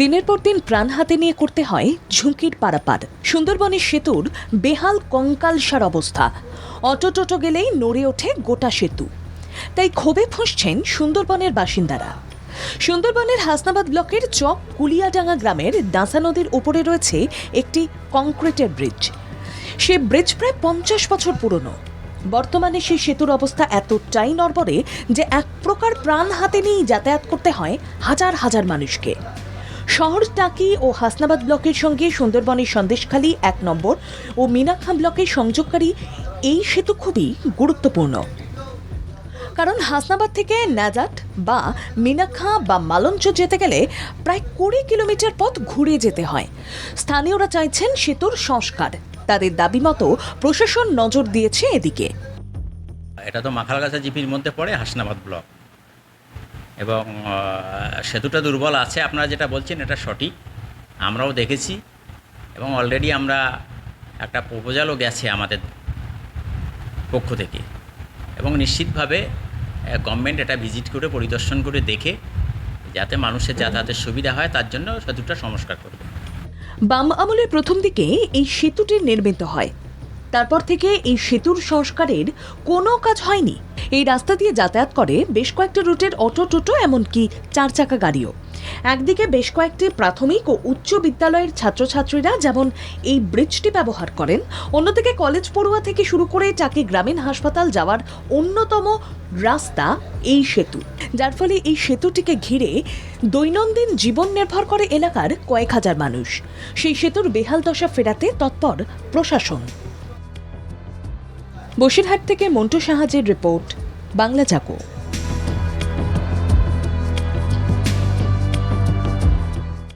দিনের পর দিন প্রাণ হাতে নিয়ে করতে হয় ঝুঁকির পারাপার। সুন্দরবনের সেতুর বেহাল কঙ্কালসার অবস্থা। অটো টোটো গেলেই নড়ে ওঠে গোটা সেতু। তাই ক্ষোভে ফুঁসছেন সুন্দরবনের বাসিন্দারা। সুন্দরবনের হাসনাবাদ ব্লকের চক কুলিয়াডাঙ্গা গ্রামের দাঁসা নদীর উপরে রয়েছে একটি কংক্রিটের ব্রিজ। সে ব্রিজ প্রায় পঞ্চাশ বছর পুরনো। বর্তমানে সেই সেতুর অবস্থা এতটাই নড়বড়ে যে এক প্রকার প্রাণ হাতে নিয়েই যাতায়াত করতে হয় হাজার হাজার মানুষকে। শহর টাকি ও হাসনাবাদ ব্লকের সঙ্গে সুন্দরবনের সন্দেশখালী এক নম্বর ও মিনাখা ব্লকের সংযোগকারী এই সেতু খুবই গুরুত্বপূর্ণ। কারণ হাসনাবাদ থেকে নাজাট বা মিনাখা বা মালঞ্চ যেতে গেলে প্রায় কুড়ি কিলোমিটার পথ ঘুরে যেতে হয়। স্থানীয়রা চাইছেন সেতুর সংস্কার। তাদের দাবি মতো প্রশাসন নজর দিয়েছে এদিকে। এটা তো মাখালগাছা জিপির মধ্যে পড়ে হাসনাবাদ ব্লক। এবং সেতুটা দুর্বল আছে, আপনারা যেটা বলছেন এটা সঠিক, আমরাও দেখেছি, এবং অলরেডি আমরা একটা প্রপোজালও গেছে আমাদের পক্ষ থেকে। এবং নিশ্চিতভাবে গভর্নমেন্ট এটা ভিজিট করে, পরিদর্শন করে দেখে, যাতে মানুষের যাতায়াতের সুবিধা হয়, তার জন্য সেতুটা সংস্কার করবে। বাম আমলের প্রথম দিকে এই সেতুটি নির্মিত হয়। তারপর থেকে এই সেতুর সংস্কারের কোনো কাজ হয়নি। এই রাস্তা দিয়ে যাতায়াত করে বেশ কয়েকটি রুটের অটো টোটো, এমনকি চার চাকা গাড়িও। একদিকে বেশ কয়েকটি প্রাথমিক ও উচ্চ বিদ্যালয়ের ছাত্রছাত্রীরা যেমন এই ব্রিজটি ব্যবহার করেন, অন্যদিকে কলেজ পড়ুয়া থেকে শুরু করে চাকি গ্রামীণ হাসপাতাল যাওয়ার অন্যতম রাস্তা এই সেতু। যার ফলে এই সেতুটিকে ঘিরে দৈনন্দিন জীবন নির্ভর করে এলাকার কয়েক হাজার মানুষ। সেই সেতুর বেহাল দশা ফেরাতে তৎপর প্রশাসন। বসিরহাট থেকে মন্টু সাহায্যের রিপোর্ট বাংলা চাকো।